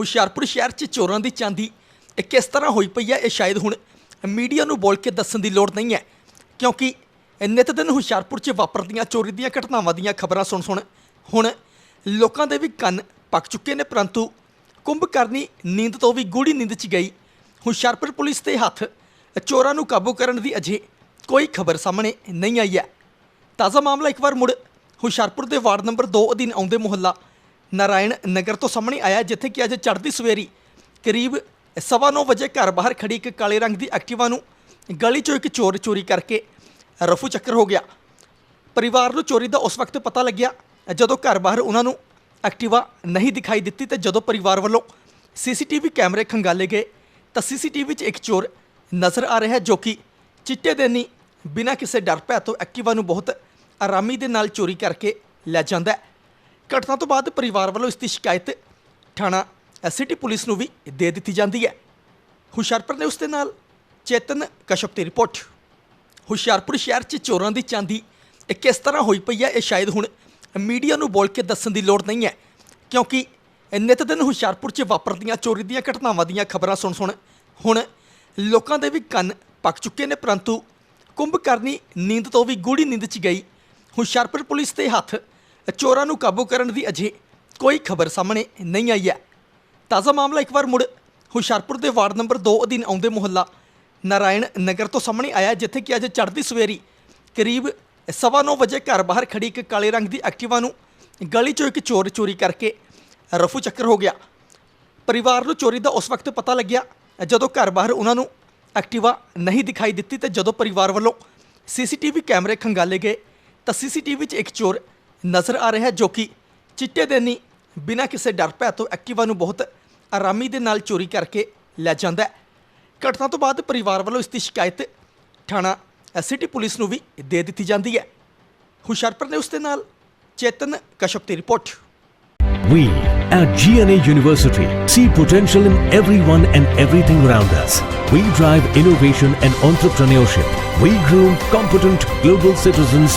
ਹੁਸ਼ਿਆਰਪੁਰ ਸ਼ਹਿਰ 'ਚ ਚੋਰਾਂ ਦੀ ਚਾਂਦੀ, ਇਹ ਕਿਸ ਤਰ੍ਹਾਂ ਹੋਈ ਪਈ ਹੈ? ਇਹ ਸ਼ਾਇਦ ਹੁਣ ਮੀਡੀਆ ਨੂੰ ਬੋਲ ਕੇ ਦੱਸਣ ਦੀ ਲੋੜ ਨਹੀਂ ਹੈ, ਕਿਉਂਕਿ ਨਿਤ ਦਿਨ ਹੁਸ਼ਿਆਰਪੁਰ 'ਚ ਵਾਪਰਦੀਆਂ ਚੋਰੀ ਦੀਆਂ ਘਟਨਾਵਾਂ ਦੀਆਂ ਖਬਰਾਂ ਸੁਣ ਸੁਣ ਹੁਣ ਲੋਕਾਂ ਦੇ ਵੀ ਕੰਨ ਪੱਕ ਚੁੱਕੇ ਨੇ, ਪਰੰਤੂ ਕੁੰਭਕਰਨੀ ਨੀਂਦ ਤੋਂ ਵੀ ਗੂੜੀ ਨੀਂਦ 'ਚ ਗਈ। ਹੁਸ਼ਿਆਰਪੁਰ ਪੁਲਿਸ ਦੇ ਹੱਥ ਚੋਰਾਂ ਨੂੰ ਕਾਬੂ ਕਰਨ ਦੀ ਅਜੇ ਕੋਈ ਖਬਰ ਸਾਹਮਣੇ ਨਹੀਂ ਆਈ ਹੈ। ਤਾਜ਼ਾ ਮਾਮਲਾ ਇੱਕ ਵਾਰ ਮੁੜ ਹੁਸ਼ਿਆਰਪੁਰ ਦੇ ਵਾਰਡ ਨੰਬਰ 2 ਅਧੀਨ ਆਉਂਦੇ ਮੁਹੱਲਾ ਨਾਰਾਇਣ ਨਗਰ ਤੋਂ ਸਾਹਮਣੇ ਆਇਆ ਜਿੱਥੇ ਕਿ ਅੱਜ ਚੜ੍ਹਦੀ ਸਵੇਰੀ ਕਰੀਬ ਸਵਾ ਨੌ ਵਜੇ ਘਰ ਬਾਹਰ ਖੜੀ ਇੱਕ ਕਾਲੇ ਰੰਗ ਦੀ ਐਕਟਿਵਾ ਨੂੰ ਗਲੀ ਚੋਂ ਇੱਕ ਚੋਰ ਚੋਰੀ ਕਰਕੇ ਰਫੂ ਚੱਕਰ ਹੋ ਗਿਆ। ਪਰਿਵਾਰ ਨੂੰ ਚੋਰੀ ਦਾ ਉਸ ਵਕਤ ਪਤਾ ਲੱਗਿਆ, ਜਦੋਂ ਘਰ ਬਾਹਰ ਉਹਨਾਂ ਨੂੰ ਐਕਟਿਵਾ ਨਹੀਂ ਦਿਖਾਈ ਦਿੱਤੀ ਤੇ ਜਦੋਂ ਪਰਿਵਾਰ ਵੱਲੋਂ ਸੀਸੀਟੀਵੀ ਕੈਮਰੇ ਖੰਗਾਲੇ ਗਏ, ਤਾਂ ਸੀਸੀਟੀਵੀ 'ਚ ਇੱਕ ਚੋਰ ਨਜ਼ਰ ਆ ਰਿਹਾ ਜੋ ਕਿ ਚਿੱਟੇ ਦੇ ਨਹੀਂ ਬਿਨਾਂ ਕਿਸੇ ਡਰ ਭੈ ਤੋਂ ਐਕਟਿਵਾ ਨੂੰ ਬਹੁਤ ਆਰਾਮੀ ਦੇ ਨਾਲ ਚੋਰੀ ਕਰਕੇ ਲੈ ਜਾਂਦਾ ਹੈ। ਘਟਨਾ ਤੋਂ ਬਾਅਦ ਪਰਿਵਾਰ ਵੱਲੋਂ ਇਸ ਦੀ ਸ਼ਿਕਾਇਤ ਥਾਣਾ ਸਿਟੀ ਪੁਲਿਸ ਨੂੰ ਵੀ ਦੇ ਦਿੱਤੀ ਜਾਂਦੀ ਹੈ। ਹੁਸ਼ਿਆਰਪੁਰ ਨੇ ਉਸ ਦੇ ਨਾਲ ਚੇਤਨ ਕਸ਼ਪ ਦੀ ਰਿਪੋਰਟ। ਹੁਸ਼ਿਆਰਪੁਰ ਸ਼ਹਿਰ 'ਚ ਚੋਰਾਂ ਦੀ ਚਾਂਦੀ ਇਹ ਕਿਸ ਤਰ੍ਹਾਂ ਹੋਈ ਪਈ ਹੈ, ਇਹ ਸ਼ਾਇਦ ਹੁਣ ਮੀਡੀਆ ਨੂੰ ਬੋਲ ਕੇ ਦੱਸਣ ਦੀ ਲੋੜ ਨਹੀਂ ਹੈ, ਕਿਉਂਕਿ ਨਿਤ ਦਿਨ ਹੁਸ਼ਿਆਰਪੁਰ 'ਚ ਵਾਪਰਦੀਆਂ ਚੋਰੀ ਦੀਆਂ ਘਟਨਾਵਾਂ ਦੀਆਂ ਖਬਰਾਂ ਸੁਣ ਸੁਣ ਹੁਣ ਲੋਕਾਂ ਦੇ ਵੀ ਕੰਨ ਪੱਕ ਚੁੱਕੇ ਨੇ, ਪਰੰਤੂ ਕੁੰਭਕਰਨੀ ਨੀਂਦ ਤੋਂ ਵੀ ਗੂੜੀ ਨੀਂਦ 'ਚ ਗਈ। ਹੁਸ਼ਿਆਰਪੁਰ ਪੁਲਿਸ ਦੇ ਹੱਥ ਚੋਰਾਂ ਨੂੰ ਕਾਬੂ ਕਰਨ ਦੀ ਅਜੇ ਕੋਈ ਖਬਰ ਸਾਹਮਣੇ ਨਹੀਂ ਆਈ ਹੈ। ਤਾਜ਼ਾ ਮਾਮਲਾ ਇੱਕ ਵਾਰ ਮੁੜ ਹੁਸ਼ਿਆਰਪੁਰ ਦੇ ਵਾਰਡ ਨੰਬਰ 2 ਅਧੀਨ ਆਉਂਦੇ ਮੁਹੱਲਾ ਨਾਰਾਇਣ ਨਗਰ ਤੋਂ ਸਾਹਮਣੇ ਆਇਆ, ਜਿੱਥੇ ਕਿ ਅੱਜ ਚੜ੍ਹਦੀ ਸਵੇਰੀ ਕਰੀਬ ਸਵਾ ਨੌ ਵਜੇ ਘਰ ਬਾਹਰ ਖੜੀ ਇੱਕ ਕਾਲੇ ਰੰਗ ਦੀ ਐਕਟਿਵਾ ਨੂੰ ਗਲੀ ਚੋਂ ਇੱਕ ਚੋਰ ਚੋਰੀ ਕਰਕੇ ਰਫੂ ਚੱਕਰ ਹੋ ਗਿਆ। ਪਰਿਵਾਰ ਨੂੰ ਚੋਰੀ ਦਾ ਉਸ ਵਕਤ ਪਤਾ ਲੱਗਿਆ, ਜਦੋਂ ਘਰ ਬਾਹਰ ਉਹਨਾਂ ਨੂੰ ਐਕਟਿਵਾ ਨਹੀਂ ਦਿਖਾਈ ਦਿੱਤੀ ਤੇ ਜਦੋਂ ਪਰਿਵਾਰ ਵੱਲੋਂ ਸੀਸੀਟੀਵੀ ਕੈਮਰੇ ਖੰਗਾਲੇ ਗਏ ਤਾਂ ਸੀਸੀਟੀਵੀ 'ਚ ਇੱਕ ਚੋਰ ਨਜ਼ਰ ਆ ਰਿਹਾ ਹੈ ਜੋ ਕਿ ਚਿੱਟੇ ਦੇ ਨਹੀਂ ਬਿਨਾਂ ਕਿਸੇ ਡਰ ਭੈ ਤੋਂ ਐਕਟਿਵਾ ਨੂੰ ਬਹੁਤ ਆਰਾਮੀ ਦੇ ਨਾਲ ਚੋਰੀ ਕਰਕੇ ਲੈ ਜਾਂਦਾ ਹੈ ਘਟਨਾ ਤੋਂ ਬਾਅਦ ਪਰਿਵਾਰ ਵੱਲੋਂ ਇਸ ਦੀ ਸ਼ਿਕਾਇਤ ਥਾਣਾ ਸਿਟੀ ਪੁਲਿਸ ਨੂੰ ਵੀ ਦੇ ਦਿੱਤੀ ਜਾਂਦੀ ਹੈ ਹੁਸ਼ਿਆਰਪੁਰ ਨੇ ਉਸ ਦੇ ਨਾਲ ਚੇਤਨ ਕਸ਼ਪ ਦੀ report We at GNA University see potential in everyone and everything around us. We drive innovation and entrepreneurship. We groom competent global citizens